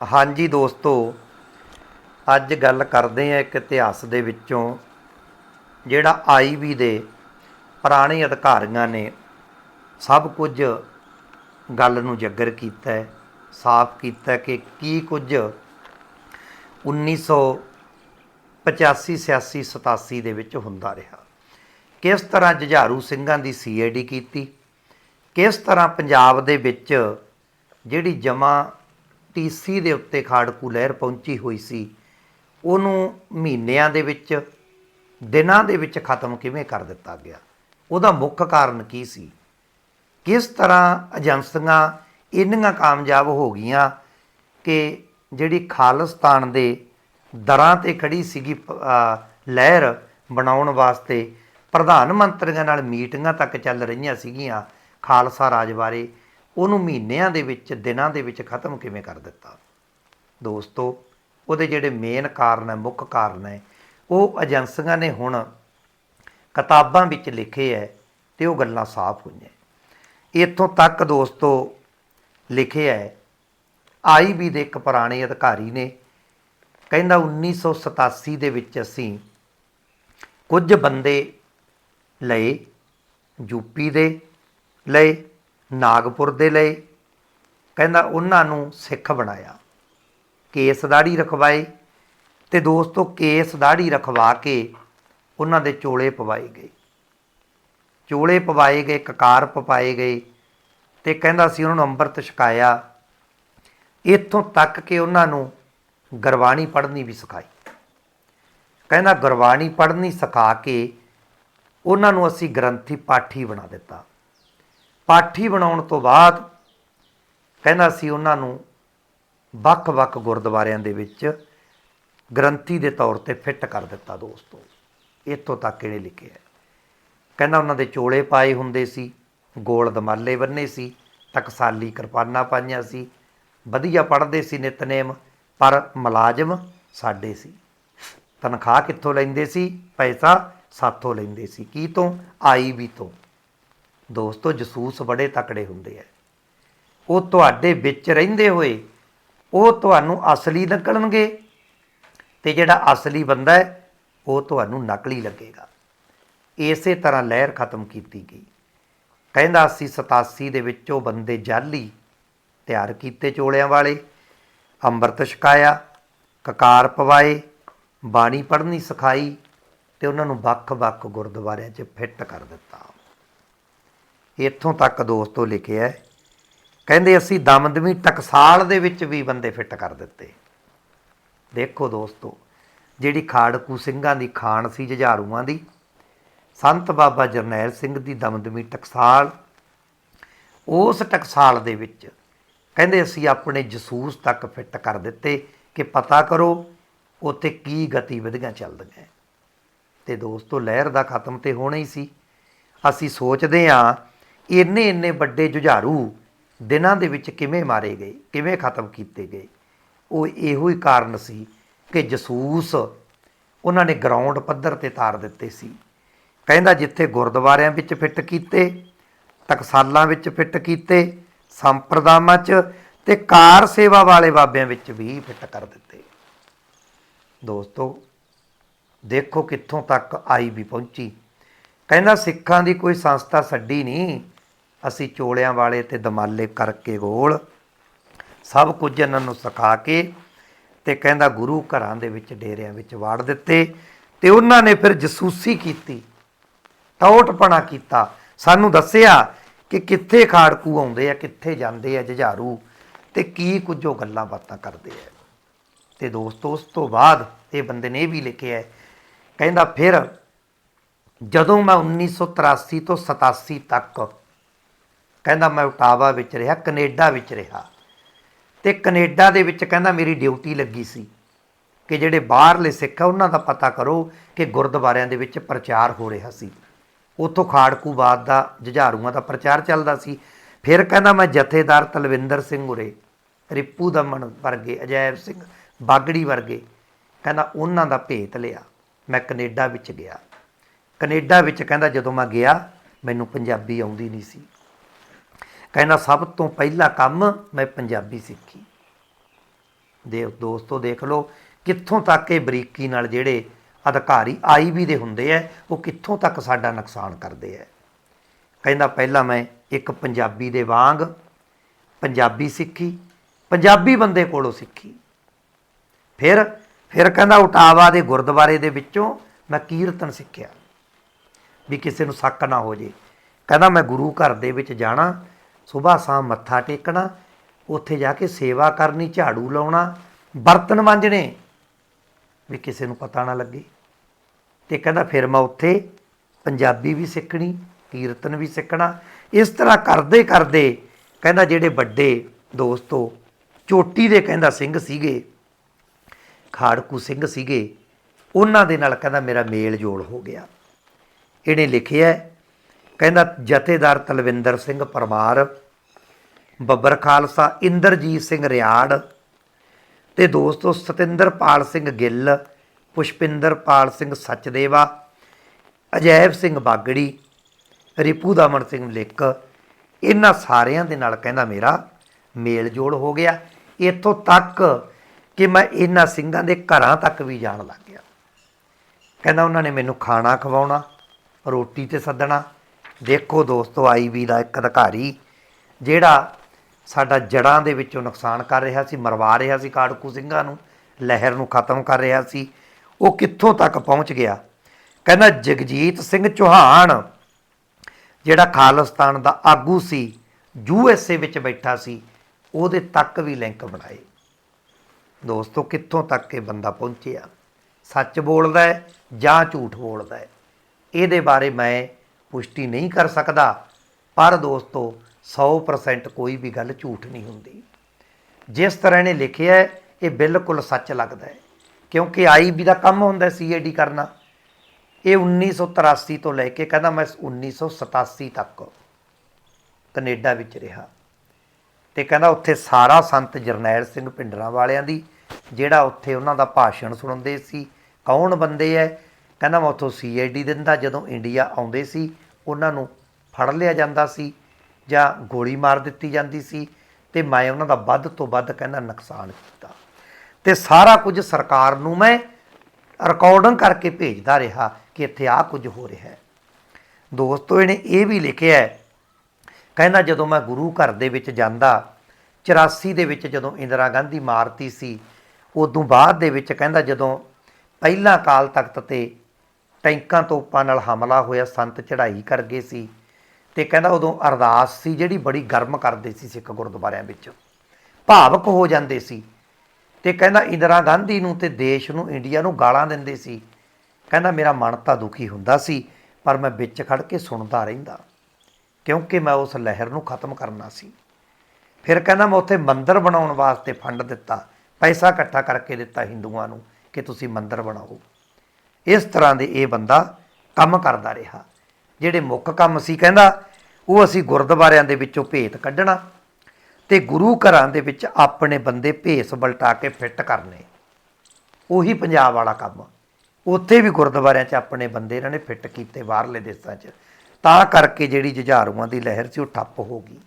ਹਾਂਜੀ ਦੋਸਤੋ, ਅੱਜ ਗੱਲ ਕਰਦੇ ਆ ਇੱਕ ਇਤਿਹਾਸ ਦੇ ਵਿੱਚੋਂ, ਜਿਹੜਾ ਆਈਬੀ ਦੇ ਪੁਰਾਣੇ ਅਧਿਕਾਰੀਆਂ ਨੇ ਸਭ ਕੁਝ ਗੱਲ ਨੂੰ ਜੱਗਰ ਕੀਤਾ ਹੈ, ਸਾਫ਼ ਕੀਤਾ ਕਿ ਕੀ ਕੁਝ 1985 86 87 ਦੇ ਵਿੱਚ ਹੁੰਦਾ ਰਿਹਾ। ਕਿਸ ਤਰ੍ਹਾਂ ਜੁਝਾਰੂ ਸਿੰਘਾਂ ਦੀ ਸੀਆਈਡੀ ਕੀਤੀ? ਕਿਸ ਤਰ੍ਹਾਂ ਪੰਜਾਬ ਦੇ ਵਿੱਚ ਜਿਹੜੀ ਜਮਾ ਟੀਸੀ ਦੇ ਉੱਤੇ ਖਾੜਕੂ ਲਹਿਰ ਪਹੁੰਚੀ ਹੋਈ ਸੀ। ਉਹਨੂੰ ਮਹੀਨਿਆਂ ਦੇ ਵਿੱਚ, ਦਿਨਾਂ ਦੇ ਵਿੱਚ ਖਤਮ ਕਿਵੇਂ ਕਰ ਦਿੱਤਾ ਗਿਆ? ਉਹਦਾ ਮੁੱਖ ਕਾਰਨ ਕੀ ਸੀ? ਕਿਸ ਤਰ੍ਹਾਂ ਏਜੰਸੀਆਂ ਇੰਨੀਆਂ ਕਾਮਯਾਬ ਹੋ ਗਈਆਂ ਕਿ ਜਿਹੜੀ ਖਾਲਿਸਤਾਨ ਦੇ ਦਰਾਂ ਤੇ ਖੜੀ ਸੀਗੀ ਲਹਿਰ ਬਣਾਉਣ ਵਾਸਤੇ ਪ੍ਰਧਾਨ ਮੰਤਰੀਆਂ ਨਾਲ ਮੀਟਿੰਗਾਂ ਤੱਕ ਚੱਲ ਰਹੀਆਂ ਸੀਗੀਆਂ ਖਾਲਸਾ ਰਾਜ ਬਾਰੇ ਉਹਨੂੰ ਮਹੀਨਿਆਂ ਦੇ ਵਿੱਚ, ਦਿਨਾਂ ਦੇ ਵਿੱਚ ਖਤਮ ਕਿਵੇਂ ਕਰ ਦਿੱਤਾ? ਦੋਸਤੋ, ਉਹਦੇ ਜਿਹੜੇ ਮੇਨ ਕਾਰਨ ਹੈ, ਮੁੱਖ ਕਾਰਨ ਹੈ, ਉਹ ਏਜੰਸੀਆਂ ਨੇ ਹੁਣ ਕਿਤਾਬਾਂ ਵਿੱਚ ਲਿਖੇ ਹੈ ਤੇ ਉਹ ਗੱਲਾਂ ਸਾਫ਼ ਹੋਈਆਂ। ਇੱਥੋਂ ਤੱਕ ਦੋਸਤੋ ਲਿਖਿਆ ਹੈ ਆਈਬੀ ਦੇ ਇੱਕ ਪੁਰਾਣੇ ਅਧਿਕਾਰੀ ਨੇ ਕਹਿੰਦਾ 1987 ਦੇ ਵਿੱਚ ਅਸੀਂ ਕੁਝ ਬੰਦੇ ਲਏ ਯੂਪੀ ਦੇ ਲਏ ਨਾਗਪੁਰ ਦੇ ਲਏ। ਕਹਿੰਦਾ ਉਹਨਾਂ ਨੂੰ ਸਿੱਖ ਬਣਾਇਆ। ਕੇਸ ਦਾੜੀ ਰਖਵਾਏ ਤੇ ਦੋਸਤੋ ਕੇਸ ਦਾੜੀ ਰਖਵਾ ਕੇ ਉਹਨਾਂ ਦੇ ਚੋਲੇ ਪਵਾਏ ਗਏ। ਚੋਲੇ ਪਵਾਏ ਗਏ, ਕਕਾਰ ਪਵਾਏ ਗਏ ਤੇ ਕਹਿੰਦਾ ਸੀ ਉਹਨਾਂ ਨੂੰ ਅੰਮ੍ਰਿਤ ਛਕਾਇਆ। ਇੱਥੋਂ ਤੱਕ ਕਿ ਉਹਨਾਂ ਨੂੰ ਗੁਰਬਾਣੀ ਪੜ੍ਹਨੀ ਵੀ ਸਿਖਾਈ। ਕਹਿੰਦਾ ਗੁਰਬਾਣੀ ਪੜ੍ਹਨੀ ਸਿਖਾ ਕੇ ਉਹਨਾਂ ਨੂੰ ਅਸੀਂ ਗ੍ਰੰਥੀ ਪਾਠੀ ਬਣਾ ਦਿੱਤਾ। ਪਾਠੀ ਬਣਾਉਣ ਤੋਂ ਬਾਅਦ ਕਹਿੰਦਾ ਸੀ ਉਹਨਾਂ ਨੂੰ ਵੱਖ-ਵੱਖ ਗੁਰਦੁਆਰਿਆਂ ਦੇ ਵਿੱਚ ਗ੍ਰੰਥੀ ਦੇ ਤੌਰ ਤੇ ਫਿੱਟ ਕਰ ਦਿੱਤਾ ਦੋਸਤੋ। ਇੱਥੋਂ ਤੱਕ ਇਹਨੇ ਲਿਖਿਆ ਕਹਿੰਦਾ ਉਹਨਾਂ ਦੇ ਚੋਲੇ ਪਾਏ ਹੁੰਦੇ ਸੀ, ਗੋਲ ਦਮਾਲੇ ਬੰਨੇ ਸੀ, ਤਕਸਾਲੀ ਕਿਰਪਾਨਾਂ ਪਾਈਆਂ ਸੀ, ਵਧੀਆ ਪੜ੍ਹਦੇ ਸੀ ਨਿਤਨੇਮ, ਪਰ ਮੁਲਾਜ਼ਮ ਸਾਡੇ ਸੀ। ਤਨਖਾਹ ਕਿੱਥੋਂ ਲੈਂਦੇ ਸੀ? ਪੈਸਾ ਸਾਥੋਂ ਲੈਂਦੇ ਸੀ। ਕੀ ਤੋਂ? ਆਈ ਵੀ ਤੋਂ। ਦੋਸਤੋ ਜਸੂਸ ਬੜੇ ਤਕੜੇ ਹੁੰਦੇ ਆ। ਉਹ ਤੁਹਾਡੇ ਵਿੱਚ ਰਹਿੰਦੇ ਹੋਏ ਉਹ ਤੁਹਾਨੂੰ ਅਸਲੀ ਲੱਗਣਗੇ ਤੇ ਜਿਹੜਾ ਅਸਲੀ ਬੰਦਾ ਹੈ, ਉਹ ਤੁਹਾਨੂੰ ਨਕਲੀ ਲੱਗੇਗਾ। ਇਸੇ ਤਰ੍ਹਾਂ ਲਹਿਰ ਖਤਮ ਕੀਤੀ ਗਈ। ਕਹਿੰਦਾ ਅਸੀਂ 87 ਦੇ ਵਿੱਚ ਉਹ ਬੰਦੇ ਜਾਲੀ ਤਿਆਰ ਕੀਤੇ ਚੋਲਿਆਂ ਵਾਲੇ, ਅੰਮ੍ਰਿਤ ਛਕਾਇਆ, ਕਕਾਰ ਪਵਾਏ, ਬਾਣੀ ਪੜ੍ਹਨੀ ਸਿਖਾਈ ਤੇ ਉਹਨਾਂ ਨੂੰ ਵੱਖ-ਵੱਖ ਗੁਰਦੁਆਰਿਆਂ 'ਚ ਫਿੱਟ ਕਰ ਦਿੱਤਾ। ਇੱਥੋਂ ਤੱਕ ਦੋਸਤੋ ਲਿਖਿਆ ਕਹਿੰਦੇ ਅਸੀਂ ਦਮਦਮੀ ਟਕਸਾਲ ਦੇ ਵਿੱਚ ਵੀ ਬੰਦੇ ਫਿੱਟ ਕਰ ਦਿੱਤੇ। ਦੇਖੋ ਦੋਸਤੋ, ਜਿਹੜੀ ਖਾੜਕੂ ਸਿੰਘਾਂ ਦੀ ਖਾਨ ਸੀ ਜਝਾਰੂਆਂ ਦੀ, ਸੰਤ ਬਾਬਾ ਜਰਨੈਲ ਸਿੰਘ ਦੀ ਦਮਦਮੀ ਟਕਸਾਲ, ਉਸ ਟਕਸਾਲ ਦੇ ਵਿੱਚ ਕਹਿੰਦੇ ਅਸੀਂ ਆਪਣੇ ਜਸੂਸ ਤੱਕ ਫਿੱਟ ਕਰ ਦਿੱਤੇ ਕਿ ਪਤਾ ਕਰੋ ਉੱਥੇ ਕੀ ਗਤੀਵਿਧੀਆਂ ਚੱਲਦੀਆਂ ਹੈ। ਤੇ ਦੋਸਤੋ ਲਹਿਰ ਦਾ ਖਤਮ ਤੇ ਹੋਣਾ ਹੀ ਸੀ। ਅਸੀਂ ਸੋਚਦੇ ਹਾਂ ਇੰਨੇ ਇੰਨੇ ਵੱਡੇ ਜੁਝਾਰੂ ਦਿਨਾਂ ਦੇ ਵਿੱਚ ਕਿਵੇਂ ਮਾਰੇ ਗਏ, ਕਿਵੇਂ ਖਤਮ ਕੀਤੇ ਗਏ? ਉਹ ਇਹੋ ਹੀ ਕਾਰਨ ਸੀ ਕਿ ਜਸੂਸ ਉਹਨਾਂ ਨੇ ਗਰਾਊਂਡ ਪੱਧਰ ਤੇ ਤਾਰ ਦਿੱਤੇ ਸੀ। ਕਹਿੰਦਾ ਜਿੱਥੇ ਗੁਰਦੁਆਰਿਆਂ ਵਿੱਚ ਫਿੱਟ ਕੀਤੇ ਟਕਸਾਲਾਂ ਵਿੱਚ ਫਿੱਟ ਕੀਤੇ, ਸੰਪਰਦਾਵਾਂ 'ਚ ਤੇ ਕਾਰ ਸੇਵਾ ਵਾਲੇ ਬਾਬਿਆਂ ਵਿੱਚ ਵੀ ਫਿੱਟ ਕਰ ਦਿੱਤੇ। ਦੋਸਤੋ, ਦੇਖੋ ਕਿੱਥੋਂ ਤੱਕ ਆਈ ਵੀ ਪਹੁੰਚੀ। ਕਹਿੰਦਾ ਸਿੱਖਾਂ ਦੀ ਕੋਈ ਸੰਸਥਾ ਛੱਡੀ ਨਹੀਂ ਅਸੀਂ ਚੋਲਿਆਂ ਵਾਲੇ ਤੇ ਦਮਾਲੇ ਕਰਕੇ ਗੋਲ ਸਭ ਕੁਝ ਇਹਨਾਂ ਨੂੰ ਸਿਖਾ ਕੇ ਤੇ ਕਹਿੰਦਾ ਗੁਰੂ ਘਰਾਂ ਦੇ ਵਿੱਚ ਡੇਰਿਆਂ ਵਿੱਚ ਵਾੜ ਦਿੱਤੇ ਤੇ ਉਹਨਾਂ ਨੇ ਫਿਰ ਜਸੂਸੀ ਕੀਤੀ, ਟੌਟਪਣਾ ਕੀਤਾ। ਸਾਨੂੰ ਦੱਸਿਆ ਕਿ ਕਿੱਥੇ ਖਾੜਕੂ ਆਉਂਦੇ ਆ, ਕਿੱਥੇ ਜਾਂਦੇ ਆ ਜਝਾਰੂ ਤੇ ਕੀ ਕੁਝ ਉਹ ਗੱਲਾਂ ਬਾਤਾਂ ਕਰਦੇ ਆ। ਤੇ ਦੋਸਤੋ, ਉਸ ਤੋਂ ਬਾਅਦ ਇਹ ਬੰਦੇ ਨੇ ਇਹ ਵੀ ਲਿਖਿਆ ਹੈ, ਕਹਿੰਦਾ ਫਿਰ ਜਦੋਂ ਮੈਂ 1983 ਤੋਂ 87 ਤੱਕ ਕਹਿੰਦਾ ਮੈਂ ਉਟਾਵਾ ਵਿੱਚ ਰਿਹਾ, ਕੈਨੇਡਾ ਵਿੱਚ ਰਿਹਾ। ਤੇ ਕੈਨੇਡਾ ਦੇ ਵਿੱਚ ਕਹਿੰਦਾ ਮੇਰੀ ਡਿਊਟੀ ਲੱਗੀ ਸੀ ਕਿ ਜਿਹੜੇ ਬਾਹਰਲੇ ਸਿੱਖ ਆ, ਉਹਨਾਂ ਦਾ ਪਤਾ ਕਰੋ ਕਿ ਗੁਰਦੁਆਰਿਆਂ ਦੇ ਵਿੱਚ ਪ੍ਰਚਾਰ ਹੋ ਰਿਹਾ ਸੀ। ਉੱਥੋਂ ਖਾੜਕੂਬਾਦ ਦਾ, ਜੁਝਾਰੂਆਂ ਦਾ ਪ੍ਰਚਾਰ ਚੱਲਦਾ ਸੀ। ਫਿਰ ਕਹਿੰਦਾ ਮੈਂ ਜਥੇਦਾਰ ਤਲਵਿੰਦਰ ਸਿੰਘ ਉਰੇ, ਰਿਪੂ ਦਮਨ ਵਰਗੇ, ਅਜੈਬ ਸਿੰਘ ਬਾਗੜੀ ਵਰਗੇ, ਕਹਿੰਦਾ ਉਹਨਾਂ ਦਾ ਭੇਤ ਲਿਆ। ਮੈਂ ਕੈਨੇਡਾ ਵਿੱਚ ਗਿਆ। ਕੈਨੇਡਾ ਵਿੱਚ ਕਹਿੰਦਾ ਜਦੋਂ ਮੈਂ ਗਿਆ, ਮੈਨੂੰ ਪੰਜਾਬੀ ਆਉਂਦੀ ਨਹੀਂ ਸੀ। ਕਹਿੰਦਾ, ਸਭ ਤੋਂ ਪਹਿਲਾ ਕੰਮ ਮੈਂ ਪੰਜਾਬੀ ਸਿੱਖੀ। ਦੇ ਦੋਸਤੋ, ਦੇਖ ਲਓ, ਕਿੱਥੋਂ ਤੱਕ ਇਹ ਬਰੀਕੀ ਨਾਲ ਜਿਹੜੇ ਅਧਿਕਾਰੀ ਆਈਬੀ ਦੇ ਹੁੰਦੇ ਆ ਉਹ ਕਿੱਥੋਂ ਤੱਕ ਸਾਡਾ ਨੁਕਸਾਨ ਕਰਦੇ ਆ ਕਹਿੰਦਾ, ਪਹਿਲਾਂ ਮੈਂ ਇੱਕ ਪੰਜਾਬੀ ਦੇ ਵਾਂਗ ਪੰਜਾਬੀ ਸਿੱਖੀ, ਪੰਜਾਬੀ ਬੰਦੇ ਕੋਲੋਂ ਸਿੱਖੀ। ਫਿਰ ਫਿਰ ਕਹਿੰਦਾ, ਉਟਾਵਾ ਦੇ ਗੁਰਦੁਆਰੇ ਦੇ ਵਿੱਚੋਂ ਮੈਂ ਕੀਰਤਨ ਸਿੱਖਿਆ। ਵੀ ਕਿਸੇ ਨੂੰ ਸ਼ੱਕ ਨਾ ਹੋ ਜੇ। ਕਹਿੰਦਾ, ਮੈਂ ਗੁਰੂ ਘਰ ਦੇ ਵਿੱਚ ਜਾਣਾ ਸਵੇਰ ਸ਼ਾਮ ਮੱਥਾ ਟੇਕਣਾ, ਉੱਥੇ ਜਾ ਕੇ ਸੇਵਾ ਕਰਨੀ, ਝਾੜੂ ਲਾਉਣਾ, ਬਰਤਨ ਮਾਂਜਣੇ। ਵੀ ਕਿਸੇ ਨੂੰ ਪਤਾ ਨਾ ਲੱਗੇ। ਤੇ ਕਹਿੰਦਾ ਫਿਰ ਮੈਂ ਉੱਥੇ ਪੰਜਾਬੀ ਵੀ ਸਿੱਖਣੀ, ਕੀਰਤਨ ਵੀ ਸਿੱਖਣਾ। ਇਸ ਤਰ੍ਹਾਂ ਕਰਦੇ ਕਰਦੇ ਕਹਿੰਦਾ ਜਿਹੜੇ ਵੱਡੇ ਦੋਸਤੋ, ਚੋਟੀ ਦੇ ਕਹਿੰਦਾ ਸਿੰਘ ਸੀਗੇ, ਖਾੜਕੂ ਸਿੰਘ ਸੀਗੇ, ਉਹਨਾਂ ਦੇ ਨਾਲ ਕਹਿੰਦਾ ਮੇਰਾ ਮੇਲ ਜੋਲ ਹੋ ਗਿਆ। ਇਹਨੇ ਲਿਖਿਆ ਕਹਿੰਦਾ ਜਥੇਦਾਰ ਤਲਵਿੰਦਰ ਸਿੰਘ ਪਰਮਾਰ, ਬੱਬਰ ਖਾਲਸਾ ਇੰਦਰਜੀਤ ਸਿੰਘ ਰਿਆੜ ਤੇ ਦੋਸਤੋ ਸਤਿੰਦਰਪਾਲ ਸਿੰਘ ਗਿੱਲ, ਪੁਸ਼ਪਿੰਦਰਪਾਲ ਸਿੰਘ ਸੱਚਦੇਵਾ, ਅਜੈਬ ਸਿੰਘ ਬਾਗੜੀ, ਰਿਪੂ ਦਮਨ ਸਿੰਘ ਲਿੱਕ, ਇਹਨਾਂ ਸਾਰਿਆਂ ਦੇ ਨਾਲ ਕਹਿੰਦਾ ਮੇਰਾ ਮੇਲ ਜੋੜ ਹੋ ਗਿਆ। ਇੱਥੋਂ ਤੱਕ ਕਿ ਮੈਂ ਇਹਨਾਂ ਸਿੰਘਾਂ ਦੇ ਘਰਾਂ ਤੱਕ ਵੀ ਜਾਣ ਲੱਗ ਗਿਆ। ਕਹਿੰਦਾ ਉਹਨਾਂ ਨੇ ਮੈਨੂੰ ਖਾਣਾ ਖਵਾਉਣਾ, ਰੋਟੀ ਤੇ ਸੱਦਣਾ ਦੇਖੋ ਦੋਸਤੋ ਆਈਬੀ ਦਾ ਇੱਕ ਅਧਿਕਾਰੀ ਜਿਹੜਾ ਸਾਡਾ ਜੜਾਂ ਦੇ ਵਿੱਚੋਂ ਨੁਕਸਾਨ ਕਰ ਰਿਹਾ ਸੀ, ਮਰਵਾ ਰਿਹਾ ਸੀ ਕਾੜਕੂ ਸਿੰਘਾਂ ਨੂੰ, ਲਹਿਰ ਨੂੰ ਖਤਮ ਕਰ ਰਿਹਾ ਸੀ, ਉਹ ਕਿੱਥੋਂ ਤੱਕ ਪਹੁੰਚ ਗਿਆ? ਕਹਿੰਦਾ, ਜਗਜੀਤ ਸਿੰਘ ਚੌਹਾਨ, ਜਿਹੜਾ ਖਾਲਿਸਤਾਨ ਦਾ ਆਗੂ ਸੀ, ਯੂ ਐੱਸ ਏ ਵਿੱਚ ਬੈਠਾ ਸੀ, ਉਹਦੇ ਤੱਕ ਵੀ ਲਿੰਕ ਬਣਾਏ। ਦੋਸਤੋ, ਕਿੱਥੋਂ ਤੱਕ ਇਹ ਬੰਦਾ ਪਹੁੰਚਿਆ? ਸੱਚ ਬੋਲਦਾ ਹੈ ਜਾਂ ਝੂਠ ਬੋਲਦਾ ਹੈ? ਇਹਦੇ ਬਾਰੇ ਮੈਂ ਪੁਸ਼ਟੀ ਨਹੀਂ ਕਰ ਸਕਦਾ। ਪਰ ਦੋਸਤੋ 100% ਕੋਈ ਵੀ ਗੱਲ ਝੂਠ ਨਹੀਂ ਹੁੰਦੀ। ਜਿਸ ਤਰ੍ਹਾਂ ਇਹਨੇ ਲਿਖਿਆ ਹੈ, ਇਹ ਬਿਲਕੁਲ ਸੱਚ ਲੱਗਦਾ ਹੈ। ਕਿਉਂਕਿ ਆਈਬੀ ਦਾ ਕੰਮ ਹੁੰਦਾ ਸੀਆਈਡੀ ਕਰਨਾ। ਇਹ 1983 ਤੋਂ ਲੈ ਕੇ ਕਹਿੰਦਾ ਮੈਂ 1987 ਤੱਕ ਕੈਨੇਡਾ ਵਿੱਚ ਰਿਹਾ। ਤੇ ਕਹਿੰਦਾ ਉੱਥੇ ਸਾਰਾ ਸੰਤ ਜਰਨੈਲ ਸਿੰਘ ਪਿੰਡਰਾਂ ਵਾਲਿਆਂ ਦੀ, ਜਿਹੜਾ ਉੱਥੇ ਉਹਨਾਂ ਦਾ ਭਾਸ਼ਣ ਸੁਣਦੇ ਸੀ, ਕੌਣ ਬੰਦੇ ਐ ਕਹਿੰਦਾ ਮੈਂ ਉੱਥੋਂ ਸੀਆਈਡੀ ਦਿੰਦਾ, ਜਦੋਂ ਇੰਡੀਆ ਆਉਂਦੇ ਸੀ, ਉਹਨਾਂ ਨੂੰ ਫੜ ਲਿਆ ਜਾਂਦਾ ਸੀ ਜਾਂ ਗੋਲੀ ਮਾਰ ਦਿੱਤੀ ਜਾਂਦੀ ਸੀ ਤੇ ਮੈਂ ਉਹਨਾਂ ਦਾ ਵੱਧ ਤੋਂ ਵੱਧ ਕਹਿੰਦਾ ਨੁਕਸਾਨ ਕੀਤਾ। ਤੇ ਸਾਰਾ ਕੁਝ ਸਰਕਾਰ ਨੂੰ ਮੈਂ ਰਿਕਾਰਡਿੰਗ ਕਰਕੇ ਭੇਜਦਾ ਰਿਹਾ ਕਿ ਇੱਥੇ ਆਹ ਕੁਝ ਹੋ ਰਿਹਾ ਹੈ। ਦੋਸਤੋ, ਇਹਨੇ ਇਹ ਵੀ ਲਿਖਿਆ ਹੈ, ਕਹਿੰਦਾ ਜਦੋਂ ਮੈਂ ਗੁਰੂ ਘਰ ਦੇ ਵਿੱਚ ਜਾਂਦਾ 84 ਦੇ ਵਿੱਚ ਜਦੋਂ ਇੰਦਰਾ ਗਾਂਧੀ ਮਾਰਤੀ ਸੀ, ਉਦੋਂ ਬਾਅਦ ਦੇ ਵਿੱਚ ਕਹਿੰਦਾ ਜਦੋਂ ਪਹਿਲਾਂ ਕਾਲ ਤਖਤ ਤੇ ਟੈਂਕਾਂ ਤੋਪਾਂ ਨਾਲ ਹਮਲਾ ਹੋਇਆ, ਸੰਤ ਚੜ੍ਹਾਈ ਕਰ ਗਏ ਸੀ ਤੇ ਕਹਿੰਦਾ ਉਦੋਂ ਅਰਦਾਸ ਸੀ ਜਿਹੜੀ ਬੜੀ ਗਰਮ ਕਰਦੇ ਸੀ ਸਿੱਖ ਗੁਰਦੁਆਰਿਆਂ ਵਿੱਚ। ਭਾਵਕ ਹੋ ਜਾਂਦੇ ਸੀ ਤੇ ਕਹਿੰਦਾ ਇੰਦਰਾ ਗਾਂਧੀ ਨੂੰ ਤੇ ਦੇਸ਼ ਨੂੰ, ਇੰਡੀਆ ਨੂੰ ਗਾਲਾਂ ਦਿੰਦੇ ਸੀ। ਕਹਿੰਦਾ ਮੇਰਾ ਮਨ ਤਾਂ ਦੁਖੀ ਹੁੰਦਾ ਸੀ, ਪਰ ਮੈਂ ਵਿੱਚ ਖੜ ਕੇ ਸੁਣਦਾ ਰਹਿੰਦਾ, ਕਿਉਂਕਿ ਮੈਂ ਉਸ ਲਹਿਰ ਨੂੰ ਖਤਮ ਕਰਨਾ ਸੀ। ਫਿਰ ਕਹਿੰਦਾ ਮੈਂ ਉੱਥੇ ਮੰਦਿਰ ਬਣਾਉਣ ਵਾਸਤੇ ਫੰਡ ਦਿੱਤਾ, ਪੈਸਾ ਇਕੱਠਾ ਕਰਕੇ ਦਿੱਤਾ ਹਿੰਦੂਆਂ ਨੂੰ ਕਿ ਤੁਸੀਂ ਮੰਦਿਰ ਬਣਾਓ। ਇਸ ਤਰ੍ਹਾਂ ਦੇ ਇਹ ਬੰਦਾ ਕੰਮ ਕਰਦਾ ਰਿਹਾ। ਜਿਹੜੇ ਮੁੱਖ ਕੰਮ ਸੀ ਕਹਿੰਦਾ, ਉਹ ਅਸੀਂ ਗੁਰਦੁਆਰਿਆਂ ਦੇ ਵਿੱਚੋਂ ਭੇਤ ਕੱਢਣਾ ਤੇ ਗੁਰੂ ਘਰਾਂ ਦੇ ਵਿੱਚ ਆਪਣੇ ਬੰਦੇ ਭੇਸ ਬਲਟਾ ਕੇ ਫਿੱਟ ਕਰਨੇ। ਉਹੀ ਪੰਜਾਬ ਵਾਲਾ ਕੰਮ। ਉੱਥੇ ਵੀ ਗੁਰਦੁਆਰਿਆਂ 'ਚ ਆਪਣੇ ਬੰਦੇ ਇਹਨਾਂ ਨੇ ਫਿੱਟ ਕੀਤੇ ਬਾਹਰਲੇ ਦੇਸ਼ਾਂ 'ਚ। ਤਾਂ ਕਰਕੇ ਜਿਹੜੀ ਜੁਝਾਰੂਆਂ ਦੀ ਲਹਿਰ ਸੀ ਉਹ ਠੱਪ ਹੋ ਗਈ।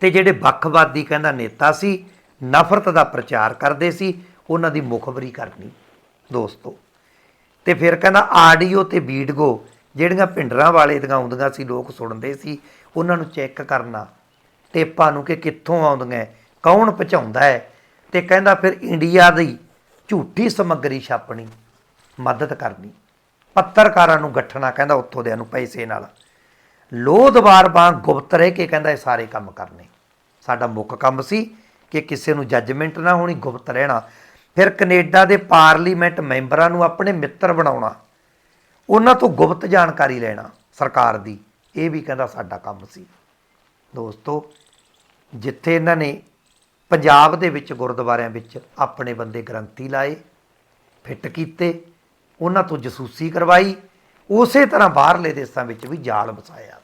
ਤੇ ਜਿਹੜੇ ਵੱਖਵਾਦੀ ਕਹਿੰਦਾ ਨੇਤਾ ਸੀ, ਨਫ਼ਰਤ ਦਾ ਪ੍ਰਚਾਰ ਕਰਦੇ ਸੀ, ਉਹਨਾਂ ਦੀ ਮੁਖਬਰੀ ਕਰਨੀ। ਦੋਸਤੋ ਤੇ ਫਿਰ ਕਹਿੰਦਾ, ਆਡੀਓ ਤੇ ਵੀਡੀਓ ਜਿਹੜੀਆਂ ਪਿੰਡਰਾਂ ਵਾਲੇ ਦੀਆਂ ਆਉਂਦੀਆਂ ਸੀ, ਲੋਕ ਸੁਣਦੇ ਸੀ, ਉਹਨਾਂ ਨੂੰ ਚੈੱਕ ਕਰਨਾ। ਟੇਪਾਂ ਨੂੰ ਕਿ ਕਿੱਥੋਂ ਆਉਂਦੀਆਂ ਕੌਣ ਪਹੁੰਚਾਉਂਦਾ ਹੈ ਤੇ ਕਹਿੰਦਾ, ਫਿਰ ਇੰਡੀਆ ਦੀ ਝੂਠੀ ਸਮੱਗਰੀ ਛਾਪਣੀ, ਮਦਦ ਕਰਨੀ। ਪੱਤਰਕਾਰਾਂ ਨੂੰ ਗੱਠਣਾ, ਕਹਿੰਦਾ, ਉੱਥੋਂ ਦਿਆਂ ਨੂੰ ਪੈਸੇ ਨਾਲ। ਲੋਧਵਾਰ ਵਾਂਗ ਗੁਪਤ ਰਹਿ ਕੇ ਕਹਿੰਦਾ, ਇਹ ਸਾਰੇ ਕੰਮ ਕਰਨੇ। ਸਾਡਾ ਮੁੱਖ ਕੰਮ ਸੀ ਕਿ ਕਿਸੇ ਨੂੰ ਜੱਜਮੈਂਟ ਨਾ ਹੋਣੀ, ਗੁਪਤ ਰਹਿਣਾ। ਫਿਰ ਕੈਨੇਡਾ ਦੇ ਪਾਰਲੀਮੈਂਟ ਮੈਂਬਰਾਂ ਨੂੰ ਆਪਣੇ ਮਿੱਤਰ ਬਣਾਉਣਾ, ਉਹਨਾਂ ਤੋਂ ਗੁਪਤ ਜਾਣਕਾਰੀ ਲੈਣਾ ਸਰਕਾਰ ਦੀ, ਇਹ ਵੀ ਕਹਿੰਦਾ ਸਾਡਾ ਕੰਮ ਸੀ। ਦੋਸਤੋ, ਜਿੱਥੇ ਇਹਨਾਂ ਨੇ ਪੰਜਾਬ ਦੇ ਵਿੱਚ ਗੁਰਦੁਆਰਿਆਂ ਵਿੱਚ ਆਪਣੇ ਬੰਦੇ ਗ੍ਰੰਥੀ ਲਾਏ, ਫਿੱਟ ਕੀਤੇ, ਉਹਨਾਂ ਤੋਂ ਜਸੂਸੀ ਕਰਵਾਈ, ਉਸੇ ਤਰ੍ਹਾਂ ਬਾਹਰਲੇ ਦੇਸ਼ਾਂ ਵਿੱਚ ਵੀ ਜਾਲ ਵਸਾਇਆ।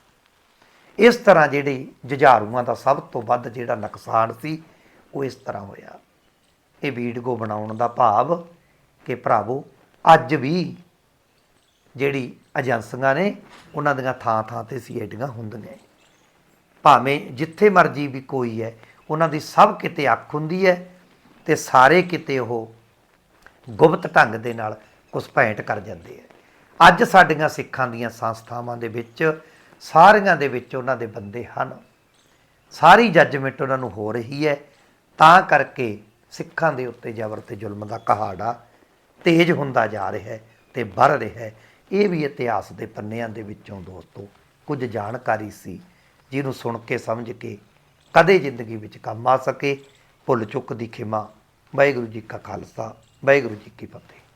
ਇਸ ਤਰ੍ਹਾਂ ਜਿਹੜੇ ਜੁਝਾਰੂਆਂ ਦਾ ਸਭ ਤੋਂ ਵੱਧ ਜਿਹੜਾ ਨੁਕਸਾਨ ਸੀ, ਉਹ ਇਸ ਤਰ੍ਹਾਂ ਹੋਇਆ। ਇਹ ਵੀਡੀਓ ਬਣਾਉਣ ਦਾ ਭਾਵ ਕਿ ਭਰਾਵੋ, ਅੱਜ ਵੀ ਜਿਹੜੀ ਏਜੰਸੀਆਂ ਨੇ, ਉਹਨਾਂ ਦੀਆਂ ਥਾਂ ਥਾਂ ਤੇ ਸੀਆਈਡੀਆਂ ਹੁੰਦੀਆਂ ਭਾਵੇਂ ਜਿੱਥੇ ਮਰਜ਼ੀ ਵੀ ਕੋਈ ਹੈ, ਉਹਨਾਂ ਦੀ ਸਭ ਕਿਤੇ ਅੱਖ ਹੁੰਦੀ ਹੈ ਤੇ ਸਾਰੇ ਕਿਤੇ ਉਹ ਗੁਪਤ ਢੰਗ ਦੇ ਨਾਲ ਘੁਸਪੈਠ ਕਰ ਜਾਂਦੇ ਆ। ਅੱਜ ਸਾਡੀਆਂ ਸਿੱਖਾਂ ਦੀਆਂ ਸੰਸਥਾਵਾਂ ਦੇ ਵਿੱਚ, ਸਾਰਿਆਂ ਦੇ ਵਿੱਚ ਉਹਨਾਂ ਦੇ ਬੰਦੇ ਹਨ। ਸਾਰੀ ਜੱਜਮੈਂਟ ਉਹਨਾਂ ਨੂੰ ਹੋ ਰਹੀ ਹੈ, ਤਾਂ ਕਰਕੇ ਸਿੱਖਾਂ ਦੇ ਉੱਤੇ ਜ਼ਬਰ ਤੇ ਜ਼ੁਲਮ ਦਾ ਕਹਾੜਾ ਤੇਜ਼ ਹੁੰਦਾ ਜਾ ਰਿਹਾ ਹੈ ਤੇ ਵੱਧ ਰਿਹਾ ਹੈ। ਇਹ ਵੀ ਇਤਿਹਾਸ ਦੇ ਪੰਨਿਆਂ ਦੇ ਵਿੱਚੋਂ ਦੋਸਤੋ, ਕੁਝ ਜਾਣਕਾਰੀ ਸੀ ਜਿਹਨੂੰ ਸੁਣ ਕੇ, ਸਮਝ ਕੇ ਕਦੇ ਜ਼ਿੰਦਗੀ ਵਿੱਚ ਕੰਮ ਆ ਸਕੇ। ਭੁੱਲ ਚੁੱਕ ਦੀ ਖਿਮਾ। ਵਾਹਿਗੁਰੂ ਜੀ ਕਾ ਖਾਲਸਾ, ਵਾਹਿਗੁਰੂ ਜੀ ਕੀ ਫਤਿਹ।